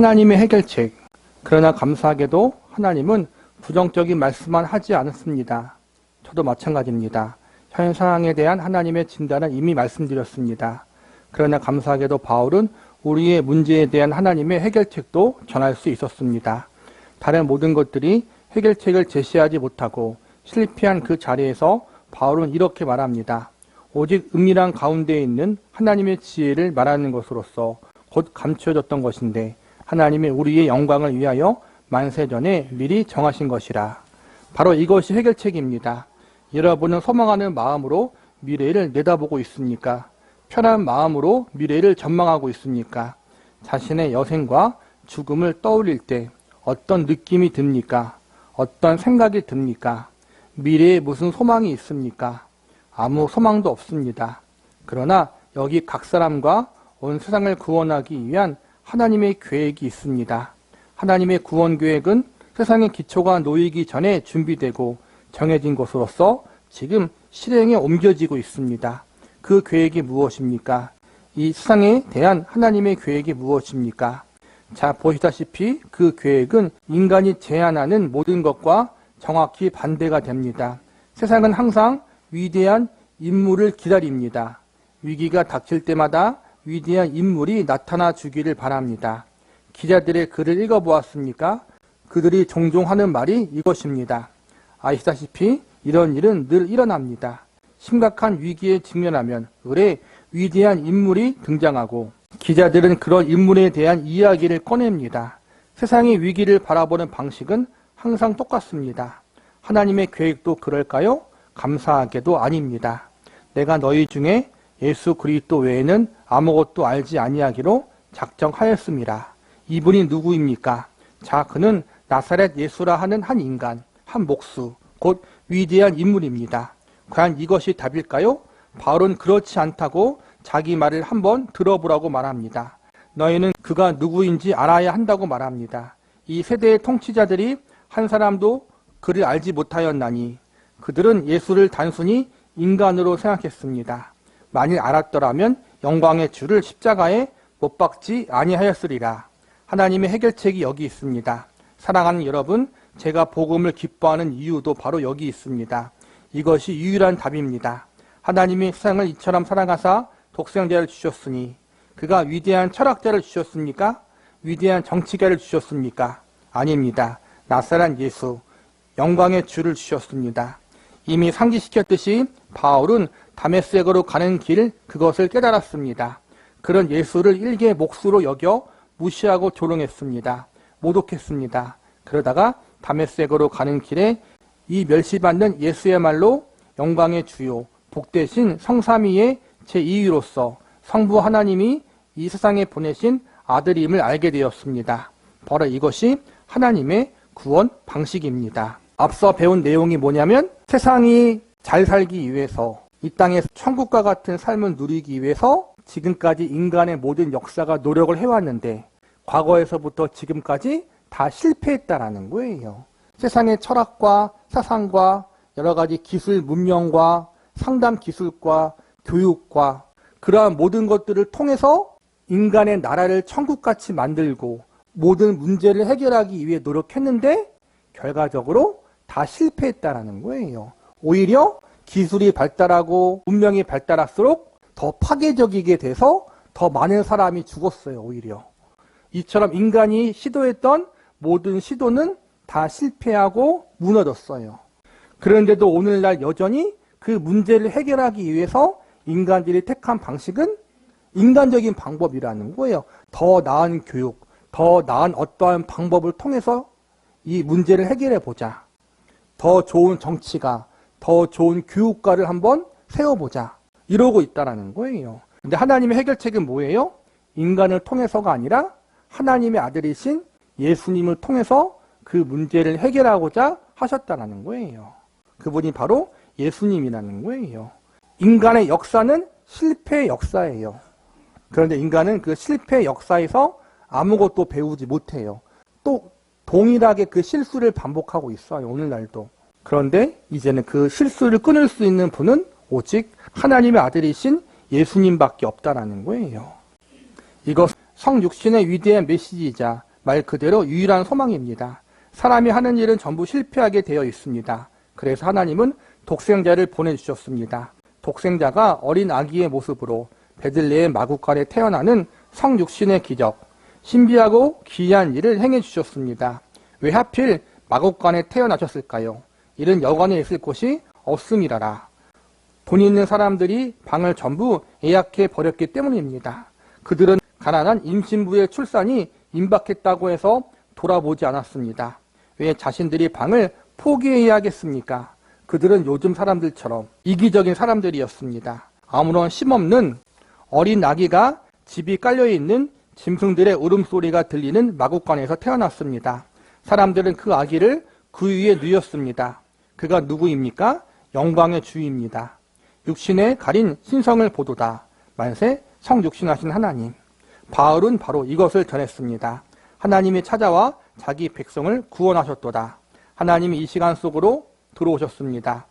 하나님의 해결책. 그러나 감사하게도 하나님은 부정적인 말씀만 하지 않았습니다. 저도 마찬가지입니다. 현 상황에 대한 하나님의 진단은 이미 말씀드렸습니다. 그러나 감사하게도 바울은 우리의 문제에 대한 하나님의 해결책도 전할 수 있었습니다. 다른 모든 것들이 해결책을 제시하지 못하고 실패한 그 자리에서 바울은 이렇게 말합니다. 오직 은밀한 가운데에 있는 하나님의 지혜를 말하는 것으로서 곧 감추어졌던 것인데 하나님의 우리의 영광을 위하여 만세전에 미리 정하신 것이라. 바로 이것이 해결책입니다. 여러분은 소망하는 마음으로 미래를 내다보고 있습니까? 편한 마음으로 미래를 전망하고 있습니까? 자신의 여생과 죽음을 떠올릴 때 어떤 느낌이 듭니까? 어떤 생각이 듭니까? 미래에 무슨 소망이 있습니까? 아무 소망도 없습니다. 그러나 여기 각 사람과 온 세상을 구원하기 위한 하나님의 계획이 있습니다. 하나님의 구원 계획은 세상의 기초가 놓이기 전에 준비되고 정해진 것으로서 지금 실행에 옮겨지고 있습니다. 그 계획이 무엇입니까? 이 세상에 대한 하나님의 계획이 무엇입니까? 자, 보시다시피 그 계획은 인간이 제안하는 모든 것과 정확히 반대가 됩니다. 세상은 항상 위대한 인물을 기다립니다. 위기가 닥칠 때마다 위대한 인물이 나타나 주기를 바랍니다. 기자들의 글을 읽어보았습니까? 그들이 종종 하는 말이 이것입니다. 아시다시피 이런 일은 늘 일어납니다. 심각한 위기에 직면하면 의뢰 위대한 인물이 등장하고 기자들은 그런 인물에 대한 이야기를 꺼냅니다. 세상의 위기를 바라보는 방식은 항상 똑같습니다. 하나님의 계획도 그럴까요? 감사하게도 아닙니다. 내가 너희 중에 예수 그리스도 외에는 아무것도 알지 아니하기로 작정하였습니다. 이분이 누구입니까? 자, 그는 나사렛 예수라 하는 한 인간, 한 목수, 곧 위대한 인물입니다. 과연 이것이 답일까요? 바울은 그렇지 않다고 자기 말을 한번 들어보라고 말합니다. 너희는 그가 누구인지 알아야 한다고 말합니다. 이 세대의 통치자들이 한 사람도 그를 알지 못하였나니 그들은 예수를 단순히 인간으로 생각했습니다. 만일 알았더라면 영광의 주를 십자가에 못 박지 아니하였으리라. 하나님의 해결책이 여기 있습니다. 사랑하는 여러분, 제가 복음을 기뻐하는 이유도 바로 여기 있습니다. 이것이 유일한 답입니다. 하나님이 세상을 이처럼 사랑하사 독생자를 주셨으니 그가 위대한 철학자를 주셨습니까? 위대한 정치가를 주셨습니까? 아닙니다. 나사란 예수, 영광의 주를 주셨습니다. 이미 상기시켰듯이 바울은 다메섹으로 가는 길 그것을 깨달았습니다. 그런 예수를 일개 몫으로 여겨 무시하고 조롱했습니다. 모독했습니다. 그러다가 다메섹으로 가는 길에 이 멸시받는 예수의말로 영광의 주요 복대신 성삼위의 제2위로서 성부 하나님이 이 세상에 보내신 아들임을 알게 되었습니다. 바로 이것이 하나님의 구원 방식입니다. 앞서 배운 내용이 뭐냐면 세상이 잘 살기 위해서 이 땅에서 천국과 같은 삶을 누리기 위해서 지금까지 인간의 모든 역사가 노력을 해왔는데 과거에서부터 지금까지 다 실패했다라는 거예요. 세상의 철학과 사상과 여러 가지 기술 문명과 상담 기술과 교육과 그러한 모든 것들을 통해서 인간의 나라를 천국같이 만들고 모든 문제를 해결하기 위해 노력했는데 결과적으로 다 실패했다라는 거예요. 오히려 기술이 발달하고 문명이 발달할수록 더 파괴적이게 돼서 더 많은 사람이 죽었어요, 오히려. 이처럼 인간이 시도했던 모든 시도는 다 실패하고 무너졌어요. 그런데도 오늘날 여전히 그 문제를 해결하기 위해서 인간들이 택한 방식은 인간적인 방법이라는 거예요. 더 나은 교육, 더 나은 어떠한 방법을 통해서 이 문제를 해결해 보자. 더 좋은 정치가, 더 좋은 교육가를 한번 세워보자. 이러고 있다라는 거예요. 근데 하나님의 해결책은 뭐예요? 인간을 통해서가 아니라 하나님의 아들이신 예수님을 통해서 그 문제를 해결하고자 하셨다라는 거예요. 그분이 바로 예수님이라는 거예요. 인간의 역사는 실패의 역사예요. 그런데 인간은 그 실패의 역사에서 아무것도 배우지 못해요. 또 동일하게 그 실수를 반복하고 있어요. 오늘날도. 그런데 이제는 그 실수를 끊을 수 있는 분은 오직 하나님의 아들이신 예수님밖에 없다라는 거예요. 이것 성육신의 위대한 메시지이자 말 그대로 유일한 소망입니다. 사람이 하는 일은 전부 실패하게 되어 있습니다. 그래서 하나님은 독생자를 보내주셨습니다. 독생자가 어린 아기의 모습으로 베들레헴 마구간에 태어나는 성육신의 기적, 신비하고 기이한 일을 행해 주셨습니다. 왜 하필 마곡간에 태어나셨을까요? 이런 여관에 있을 곳이 없음이라라. 돈 있는 사람들이 방을 전부 예약해 버렸기 때문입니다. 그들은 가난한 임신부의 출산이 임박했다고 해서 돌아보지 않았습니다. 왜 자신들이 방을 포기해야 하겠습니까? 그들은 요즘 사람들처럼 이기적인 사람들이었습니다. 아무런 심없는 어린 아기가 집이 깔려있는 짐승들의 울음소리가 들리는 마곡간에서 태어났습니다. 사람들은 그 아기를 그 위에 누였습니다. 그가 누구입니까? 영광의 주입니다. 육신에 가린 신성을 보도다. 만세 성육신하신 하나님. 바울은 바로 이것을 전했습니다. 하나님이 찾아와 자기 백성을 구원하셨도다. 하나님이 이 시간 속으로 들어오셨습니다.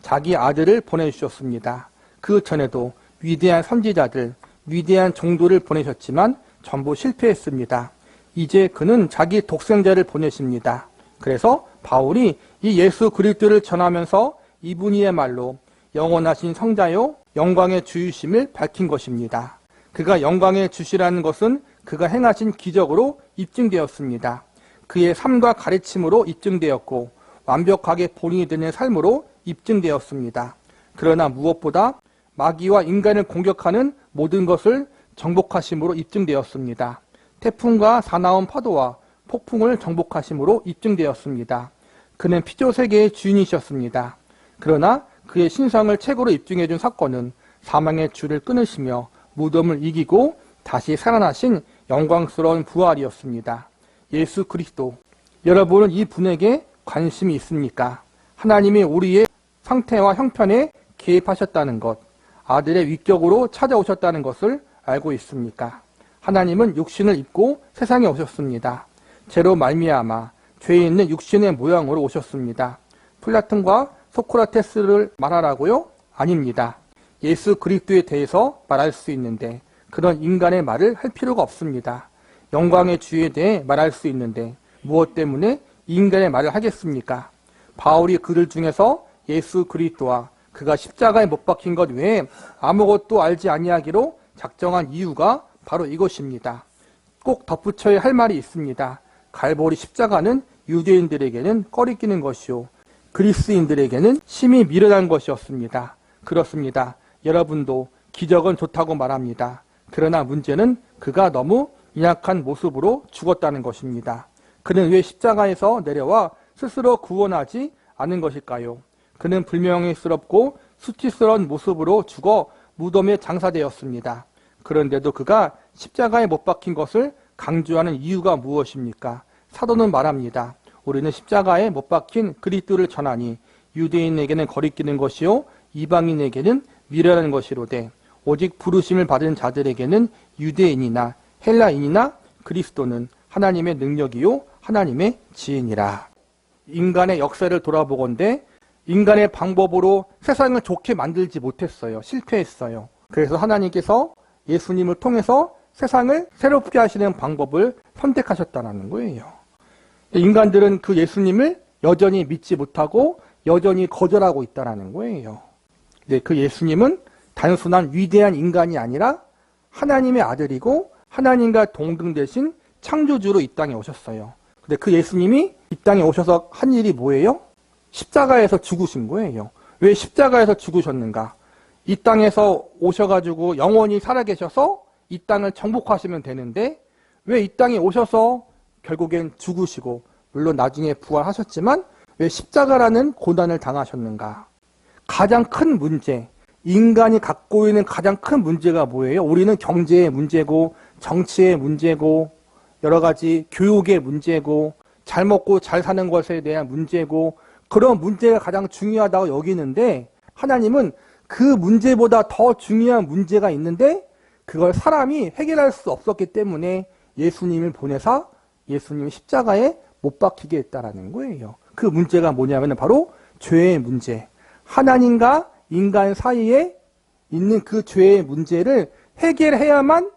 자기 아들을 보내주셨습니다. 그 전에도 위대한 선지자들, 위대한 종도를 보내셨지만 전부 실패했습니다. 이제 그는 자기 독생자를 보내십니다. 그래서 바울이 이 예수 그리스도를 전하면서 이분이야말로 영원하신 성자요 영광의 주유심을 밝힌 것입니다. 그가 영광의 주시라는 것은 그가 행하신 기적으로 입증되었습니다. 그의 삶과 가르침으로 입증되었고 완벽하게 본인이 되는 삶으로 입증되었습니다. 그러나 무엇보다 마귀와 인간을 공격하는 모든 것을 정복하심으로 입증되었습니다. 태풍과 사나운 파도와 폭풍을 정복하심으로 입증되었습니다. 그는 피조 세계의 주인이셨습니다. 그러나 그의 신성을 책으로 입증해준 사건은 사망의 줄을 끊으시며 무덤을 이기고 다시 살아나신 영광스러운 부활이었습니다. 예수 그리스도. 여러분은 이 분에게 관심이 있습니까? 하나님이 우리의 상태와 형편에 개입하셨다는 것, 아들의 위격으로 찾아오셨다는 것을 알고 있습니까? 하나님은 육신을 입고 세상에 오셨습니다. 죄로 말미암아 죄에 있는 육신의 모양으로 오셨습니다. 플라톤과 소크라테스를 말하라고요? 아닙니다. 예수 그리스도에 대해서 말할 수 있는데 그런 인간의 말을 할 필요가 없습니다. 영광의 주에 대해 말할 수 있는데 무엇 때문에 인간의 말을 하겠습니까? 바울이 그들 중에서 예수 그리스도와 그가 십자가에 못 박힌 것 외에 아무것도 알지 아니하기로 작정한 이유가 바로 이것입니다. 꼭 덧붙여야 할 말이 있습니다. 갈보리 십자가는 유대인들에게는 꺼리끼는 것이요. 그리스인들에게는 심히 미련한 것이었습니다. 그렇습니다. 여러분도 기적은 좋다고 말합니다. 그러나 문제는 그가 너무 연약한 모습으로 죽었다는 것입니다. 그는 왜 십자가에서 내려와 스스로 구원하지 않은 것일까요? 그는 불명예스럽고 수치스러운 모습으로 죽어 무덤에 장사되었습니다. 그런데도 그가 십자가에 못 박힌 것을 강조하는 이유가 무엇입니까? 사도는 말합니다. 우리는 십자가에 못 박힌 그리스도를 전하니 유대인에게는 거리끼는 것이요 이방인에게는 미련한 것이로되 오직 부르심을 받은 자들에게는 유대인이나 헬라인이나 그리스도는 하나님의 능력이요 하나님의 지인이라. 인간의 역사를 돌아보건대 인간의 방법으로 세상을 좋게 만들지 못했어요. 실패했어요. 그래서 하나님께서 예수님을 통해서 세상을 새롭게 하시는 방법을 선택하셨다는 거예요. 인간들은 그 예수님을 여전히 믿지 못하고 여전히 거절하고 있다는 거예요. 네, 그 예수님은 단순한 위대한 인간이 아니라 하나님의 아들이고 하나님과 동등되신 창조주로 이 땅에 오셨어요. 근데 그 예수님이 이 땅에 오셔서 한 일이 뭐예요? 십자가에서 죽으신 거예요. 왜 십자가에서 죽으셨는가? 이 땅에서 오셔가지고 영원히 살아계셔서 이 땅을 정복하시면 되는데 왜 이 땅에 오셔서 결국엔 죽으시고 물론 나중에 부활하셨지만 왜 십자가라는 고난을 당하셨는가? 가장 큰 문제, 인간이 갖고 있는 가장 큰 문제가 뭐예요? 우리는 경제의 문제고 정치의 문제고 여러 가지 교육의 문제고 잘 먹고 잘 사는 것에 대한 문제고 그런 문제가 가장 중요하다고 여기는데 하나님은 그 문제보다 더 중요한 문제가 있는데 그걸 사람이 해결할 수 없었기 때문에 예수님을 보내사 예수님 십자가에 못 박히게 했다라는 거예요. 그 문제가 뭐냐면 바로 죄의 문제. 하나님과 인간 사이에 있는 그 죄의 문제를 해결해야만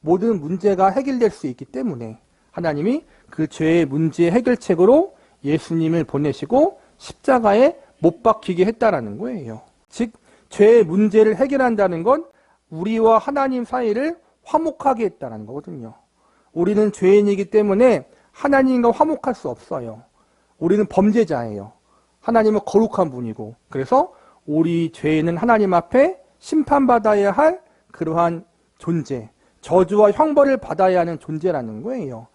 모든 문제가 해결될 수 있기 때문에 하나님이 그 죄의 문제 해결책으로 예수님을 보내시고 십자가에 못 박히게 했다라는 거예요. 즉 죄의 문제를 해결한다는 건 우리와 하나님 사이를 화목하게 했다는 거거든요. 우리는 죄인이기 때문에 하나님과 화목할 수 없어요. 우리는 범죄자예요. 하나님은 거룩한 분이고 그래서 우리 죄인은 하나님 앞에 심판받아야 할 그러한 존재, 저주와 형벌을 받아야 하는 존재라는 거예요.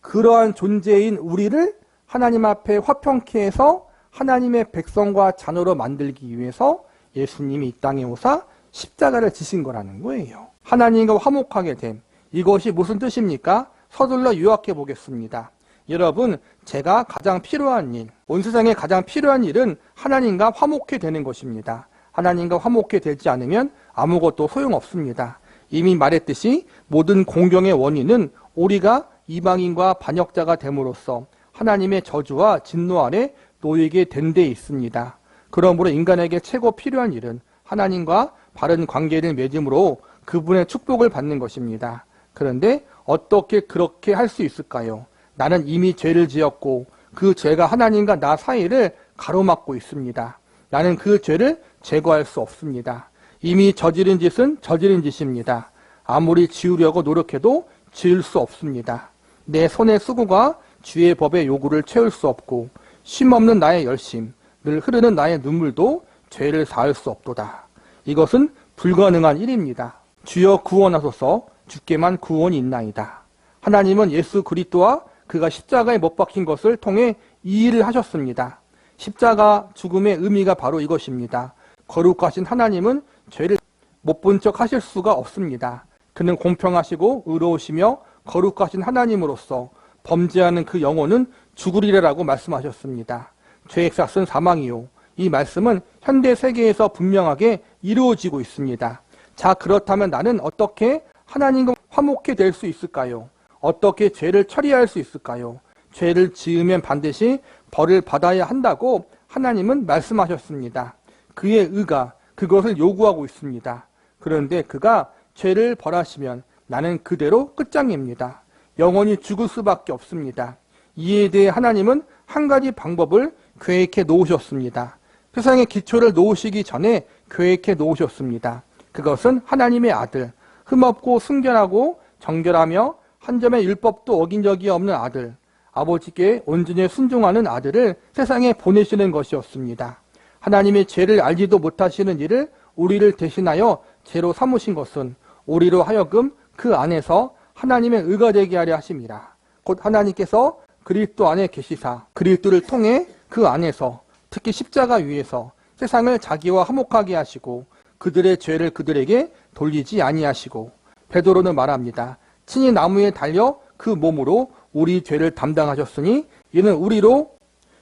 그러한 존재인 우리를 하나님 앞에 화평케 해서 하나님의 백성과 자녀로 만들기 위해서 예수님이 이 땅에 오사 십자가를 지신 거라는 거예요. 하나님과 화목하게 됨. 이것이 무슨 뜻입니까? 서둘러 요약해 보겠습니다. 여러분, 제가 가장 필요한 일, 온 세상에 가장 필요한 일은 하나님과 화목해 되는 것입니다. 하나님과 화목해 되지 않으면 아무것도 소용없습니다. 이미 말했듯이 모든 공경의 원인은 우리가 이방인과 반역자가 됨으로써 하나님의 저주와 진노 아래 놓이게 된 데 있습니다. 그러므로 인간에게 최고 필요한 일은 하나님과 바른 관계를 맺음으로 그분의 축복을 받는 것입니다. 그런데 어떻게 그렇게 할 수 있을까요? 나는 이미 죄를 지었고 그 죄가 하나님과 나 사이를 가로막고 있습니다. 나는 그 죄를 제거할 수 없습니다. 이미 저지른 짓은 저지른 짓입니다. 아무리 지우려고 노력해도 지을 수 없습니다. 내 손의 수고가 주의 법의 요구를 채울 수 없고 쉼없는 나의 열심, 늘 흐르는 나의 눈물도 죄를 사할 수 없도다. 이것은 불가능한 일입니다. 주여 구원하소서 주께만 구원이 있나이다. 하나님은 예수 그리스도와 그가 십자가에 못 박힌 것을 통해 이 일을 하셨습니다. 십자가 죽음의 의미가 바로 이것입니다. 거룩하신 하나님은 죄를 못 본 척 하실 수가 없습니다. 그는 공평하시고 의로우시며 거룩하신 하나님으로서 범죄하는 그 영혼은 죽으리라라고 말씀하셨습니다. 죄의 삭은 사망이요. 이 말씀은 현대 세계에서 분명하게 이루어지고 있습니다. 자, 그렇다면 나는 어떻게 하나님과 화목해 될 수 있을까요? 어떻게 죄를 처리할 수 있을까요? 죄를 지으면 반드시 벌을 받아야 한다고 하나님은 말씀하셨습니다. 그의 의가 그것을 요구하고 있습니다. 그런데 그가 죄를 벌하시면 나는 그대로 끝장입니다. 영원히 죽을 수밖에 없습니다. 이에 대해 하나님은 한 가지 방법을 계획해 놓으셨습니다. 세상의 기초를 놓으시기 전에 계획해 놓으셨습니다. 그것은 하나님의 아들, 흠없고 순결하고 정결하며 한 점의 율법도 어긴 적이 없는 아들, 아버지께 온전히 순종하는 아들을 세상에 보내시는 것이었습니다. 하나님의 죄를 알지도 못하시는 일을 우리를 대신하여 죄로 삼으신 것은 우리로 하여금 그 안에서 하나님의 의가 되게 하려 하심이라. 곧 하나님께서 그리스도 안에 계시사 그리스도를 통해 그 안에서 특히 십자가 위에서 세상을 자기와 화목하게 하시고 그들의 죄를 그들에게 돌리지 아니하시고 베드로는 말합니다. 친히 나무에 달려 그 몸으로 우리 죄를 담당하셨으니 이는 우리로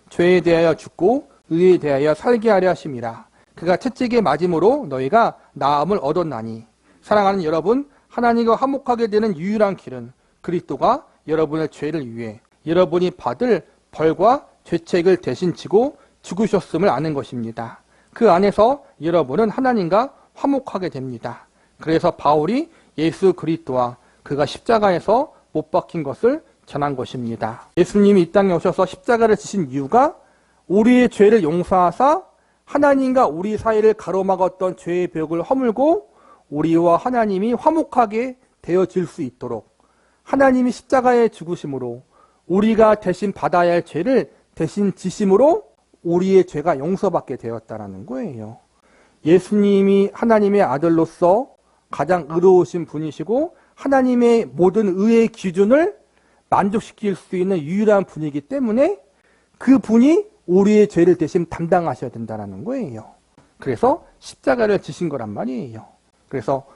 죄에 대하여 죽고 의에 대하여 살게 하려 하심이라. 그가 채찍에 맞음으로 너희가 나음을 얻었나니 사랑하는 여러분 하나님과 화목하게 되는 유일한 길은 그리스도가 여러분의 죄를 위해 여러분이 받을 벌과 죄책을 대신 지고 죽으셨음을 아는 것입니다. 그 안에서 여러분은 하나님과 화목하게 됩니다. 그래서 바울이 예수 그리스도와 그가 십자가에서 못 박힌 것을 전한 것입니다. 예수님이 이 땅에 오셔서 십자가를 지신 이유가 우리의 죄를 용서하사 하나님과 우리 사이를 가로막았던 죄의 벽을 허물고 우리와 하나님이 화목하게 되어질 수 있도록 하나님이 십자가에 죽으심으로 우리가 대신 받아야 할 죄를 대신 지심으로 우리의 죄가 용서받게 되었다라는 거예요. 예수님이 하나님의 아들로서 가장 의로우신 분이시고 하나님의 모든 의의 기준을 만족시킬 수 있는 유일한 분이기 때문에 그 분이 우리의 죄를 대신 담당하셔야 된다는 거예요. 그래서 십자가를 지신 거란 말이에요. 그래서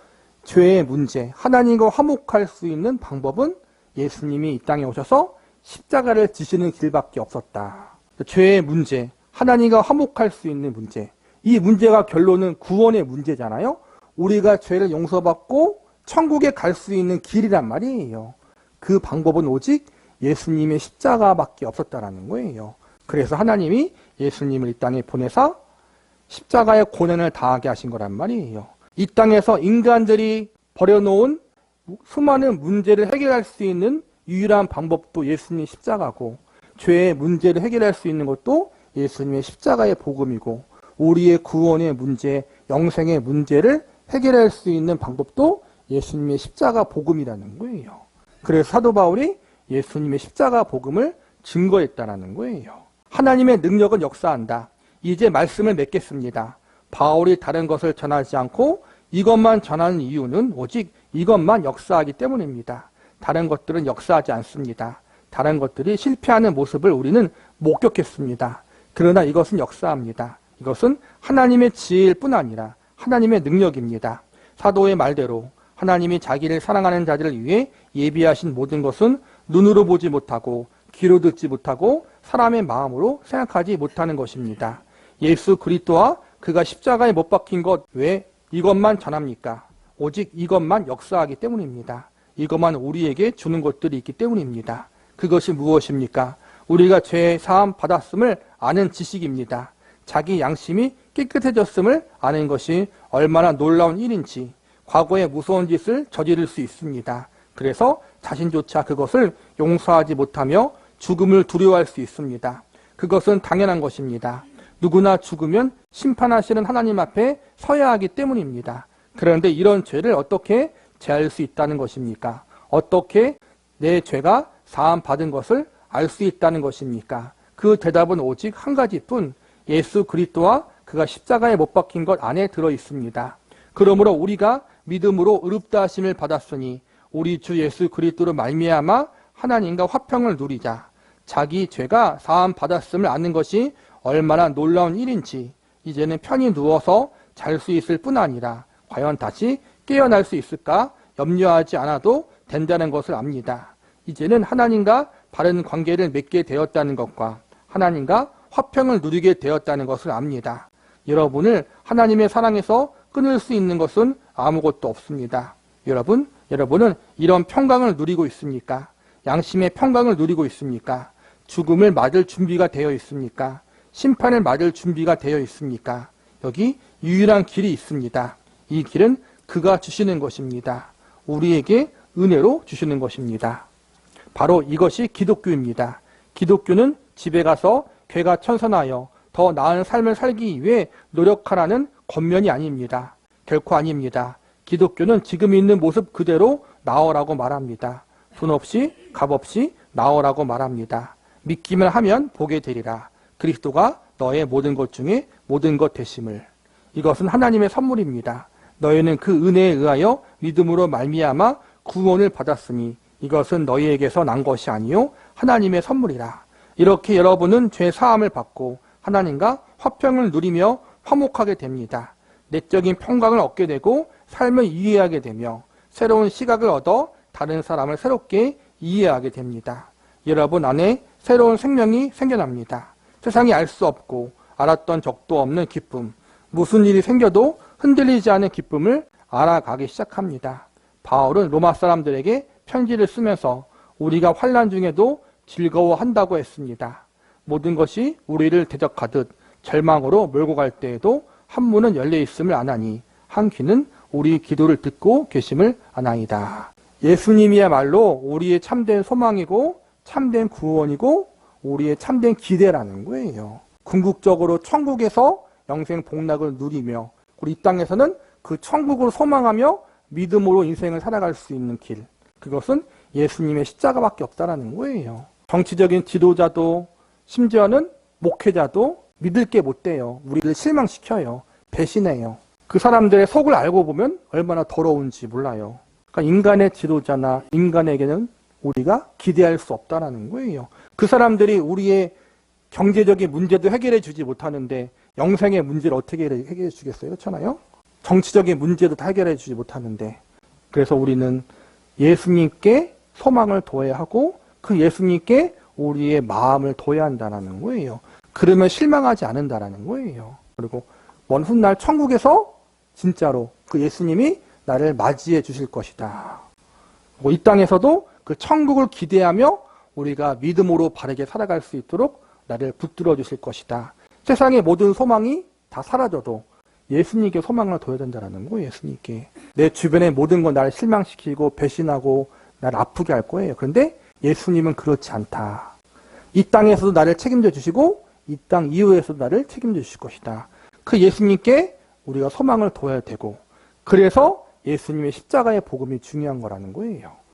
죄의 문제, 하나님과 화목할 수 있는 방법은 예수님이 이 땅에 오셔서 십자가를 지시는 길밖에 없었다. 죄의 문제, 하나님과 화목할 수 있는 문제. 이 문제가 결론은 구원의 문제잖아요. 우리가 죄를 용서받고 천국에 갈 수 있는 길이란 말이에요. 그 방법은 오직 예수님의 십자가밖에 없었다라는 거예요. 그래서 하나님이 예수님을 이 땅에 보내사 십자가의 고난을 다하게 하신 거란 말이에요. 이 땅에서 인간들이 버려놓은 수많은 문제를 해결할 수 있는 유일한 방법도 예수님의 십자가고 죄의 문제를 해결할 수 있는 것도 예수님의 십자가의 복음이고 우리의 구원의 문제, 영생의 문제를 해결할 수 있는 방법도 예수님의 십자가 복음이라는 거예요. 그래서 사도 바울이 예수님의 십자가 복음을 증거했다라는 거예요. 하나님의 능력은 역사한다. 이제 말씀을 맺겠습니다. 바울이 다른 것을 전하지 않고 이것만 전하는 이유는 오직 이것만 역사하기 때문입니다. 다른 것들은 역사하지 않습니다. 다른 것들이 실패하는 모습을 우리는 목격했습니다. 그러나 이것은 역사합니다. 이것은 하나님의 지혜일 뿐 아니라 하나님의 능력입니다. 사도의 말대로 하나님이 자기를 사랑하는 자들을 위해 예비하신 모든 것은 눈으로 보지 못하고 귀로 듣지 못하고 사람의 마음으로 생각하지 못하는 것입니다. 예수 그리스도와 그가 십자가에 못 박힌 것 왜 이것만 전합니까? 오직 이것만 역사하기 때문입니다. 이것만 우리에게 주는 것들이 있기 때문입니다. 그것이 무엇입니까? 우리가 죄 사함 받았음을 아는 지식입니다. 자기 양심이 깨끗해졌음을 아는 것이 얼마나 놀라운 일인지 과거에 무서운 짓을 저지를 수 있습니다. 그래서 자신조차 그것을 용서하지 못하며 죽음을 두려워할 수 있습니다. 그것은 당연한 것입니다. 누구나 죽으면 심판하시는 하나님 앞에 서야 하기 때문입니다. 그런데 이런 죄를 어떻게 제할 수 있다는 것입니까? 어떻게 내 죄가 사함 받은 것을 알 수 있다는 것입니까? 그 대답은 오직 한 가지뿐 예수 그리스도와 그가 십자가에 못 박힌 것 안에 들어 있습니다. 그러므로 우리가 믿음으로 의롭다 하심을 받았으니 우리 주 예수 그리스도로 말미암아 하나님과 화평을 누리자. 자기 죄가 사함 받았음을 아는 것이 얼마나 놀라운 일인지 이제는 편히 누워서 잘 수 있을 뿐 아니라 과연 다시 깨어날 수 있을까 염려하지 않아도 된다는 것을 압니다. 이제는 하나님과 바른 관계를 맺게 되었다는 것과 하나님과 화평을 누리게 되었다는 것을 압니다. 여러분을 하나님의 사랑에서 끊을 수 있는 것은 아무것도 없습니다. 여러분, 여러분은 이런 평강을 누리고 있습니까? 양심의 평강을 누리고 있습니까? 죽음을 맞을 준비가 되어 있습니까? 심판을 맞을 준비가 되어 있습니까? 여기 유일한 길이 있습니다. 이 길은 그가 주시는 것입니다. 우리에게 은혜로 주시는 것입니다. 바로 이것이 기독교입니다. 기독교는 집에 가서 괴가 천선하여 더 나은 삶을 살기 위해 노력하라는 권면이 아닙니다. 결코 아닙니다. 기독교는 지금 있는 모습 그대로 나오라고 말합니다. 돈 없이 값 없이 나오라고 말합니다. 믿기만 하면 보게 되리라. 그리스도가 너의 모든 것 중에 모든 것 되심을. 이것은 하나님의 선물입니다. 너희는 그 은혜에 의하여 믿음으로 말미암아 구원을 받았으니 이것은 너희에게서 난 것이 아니요 하나님의 선물이라. 이렇게 여러분은 죄 사함을 받고 하나님과 화평을 누리며 화목하게 됩니다. 내적인 평강을 얻게 되고 삶을 이해하게 되며 새로운 시각을 얻어 다른 사람을 새롭게 이해하게 됩니다. 여러분 안에 새로운 생명이 생겨납니다. 세상이 알 수 없고 알았던 적도 없는 기쁨, 무슨 일이 생겨도 흔들리지 않은 기쁨을 알아가기 시작합니다. 바울은 로마 사람들에게 편지를 쓰면서 우리가 환란 중에도 즐거워한다고 했습니다. 모든 것이 우리를 대적하듯 절망으로 몰고 갈 때에도 한 문은 열려 있음을 아나니 한 귀는 우리 기도를 듣고 계심을 아나이다. 예수님이야말로 우리의 참된 소망이고 참된 구원이고 우리의 참된 기대라는 거예요. 궁극적으로 천국에서 영생 복락을 누리며 우리 이 땅에서는 그 천국을 소망하며 믿음으로 인생을 살아갈 수 있는 길. 그것은 예수님의 십자가밖에 없다라는 거예요. 정치적인 지도자도 심지어는 목회자도 믿을 게 못 돼요. 우리를 실망시켜요. 배신해요. 그 사람들의 속을 알고 보면 얼마나 더러운지 몰라요. 그러니까 인간의 지도자나 인간에게는 우리가 기대할 수 없다라는 거예요. 그 사람들이 우리의 경제적인 문제도 해결해 주지 못하는데 영생의 문제를 어떻게 해결해 주겠어요? 그렇잖아요? 정치적인 문제도 다 해결해 주지 못하는데 그래서 우리는 예수님께 소망을 둬야 하고 그 예수님께 우리의 마음을 둬야 한다는 거예요. 그러면 실망하지 않는다라는 거예요. 그리고 먼 훗날 천국에서 진짜로 그 예수님이 나를 맞이해 주실 것이다. 이 땅에서도 그 천국을 기대하며 우리가 믿음으로 바르게 살아갈 수 있도록 나를 붙들어 주실 것이다. 세상의 모든 소망이 다 사라져도 예수님께 소망을 둬야 된다는 거예요. 예수님께 내 주변의 모든 건 나를 실망시키고 배신하고 나를 아프게 할 거예요. 그런데 예수님은 그렇지 않다. 이 땅에서도 나를 책임져 주시고 이 땅 이후에서도 나를 책임져 주실 것이다. 그 예수님께 우리가 소망을 둬야 되고 그래서 예수님의 십자가의 복음이 중요한 거라는 거예요.